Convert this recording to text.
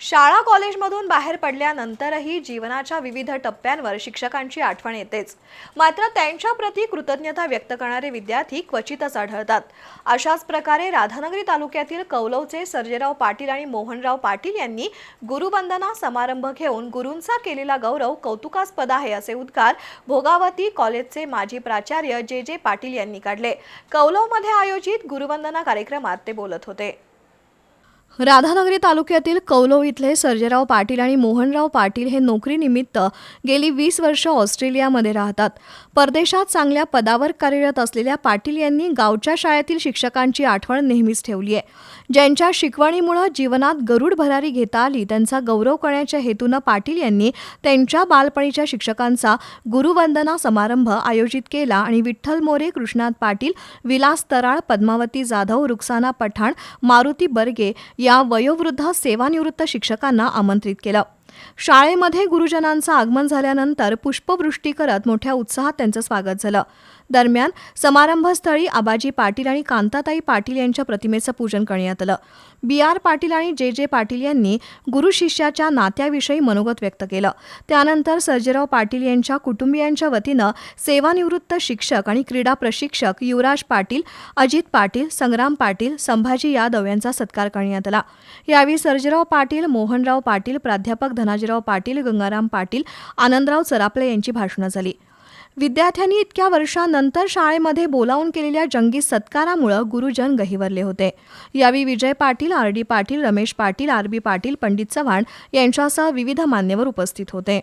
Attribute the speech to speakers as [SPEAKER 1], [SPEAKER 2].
[SPEAKER 1] शाळा कॉलेजमधून बाहेर पडल्यानंतरही जीवनाच्या विविध टप्प्यांवर शिक्षकांची आठवण येतेच. मात्र त्यांच्याप्रती कृतज्ञता व्यक्त करणारे विद्यार्थी क्वचितच आढळतात. अशाच प्रकारे राधानगरी तालुक्यातील कौलवचे सर्जेराव पाटील आणि मोहनराव पाटील यांनी गुरुवंदना समारंभ घेऊन गुरूंचा केलेला गौरव कौतुकास्पद आहे असे उद्गार भोगावती कॉलेजचे माजी प्राचार्य जे जे पाटील यांनी काढले. कौलवमध्ये आयोजित गुरुवंदना कार्यक्रमात ते बोलत होते. राधानगरी तालुक्यातील कौलो इथले सर्जेराव पाटील आणि मोहनराव पाटील हे नोकरीनिमित्त गेली वीस वर्ष ऑस्ट्रेलियामध्ये राहतात. परदेशात चांगल्या पदावर कार्यरत असलेल्या पाटील यांनी गावच्या शाळेतील शिक्षकांची आठवण नेहमीच ठेवली आहे. ज्यांच्या शिकवणीमुळे जीवनात गरुड भरारी घेता आली त्यांचा गौरव करण्याच्या हेतूनं पाटील यांनी त्यांच्या बालपणीच्या शिक्षकांचा गुरुवंदना समारंभ आयोजित केला आणि विठ्ठल मोरे कृष्णात पाटील विलास तराळ पद्मावती जाधव रुक्साना पठाण मारुती बर्गे या वयोवृद्ध सेवानिवृत्त शिक्षकांना आमंत्रित केलं. शाळेमध्ये गुरुजनांचं आगमन झाल्यानंतर पुष्पवृष्टी करत मोठ्या उत्साहात त्यांचं स्वागत झालं. दरम्यान समारंभस्थळी आबाजी पाटील आणि कांताताई पाटील यांच्या प्रतिमेचं पूजन करण्यात आलं. बी आर पाटील आणि जे जे पाटील यांनी गुरु शिष्याच्या नात्याविषयी मनोगत व्यक्त केलं. त्यानंतर सर्जेराव पाटील यांच्या कुटुंबियांच्या वतीनं सेवानिवृत्त शिक्षक आणि क्रीडा प्रशिक्षक युवराज पाटील अजित पाटील संग्राम पाटील संभाजी यादव यांचा सत्कार करण्यात आला. यावेळी सर्जेराव पाटील मोहनराव पाटील प्राध्यापक धनाजीराव पाटील गंगाराम पाटील आनंदराव चरापले यांची भाषणं झाली. विद्यार्थ्यांनी इतक्या वर्षानंतर शाळेमध्ये बोलावून केलेल्या जंगी सत्कारामुळं गुरुजन गहिवरले होते. यावेळी Vijay Patil R D Patil Ramesh Patil R B Patil Pandit Chavan यांच्यासह विविध मान्यवर उपस्थित होते.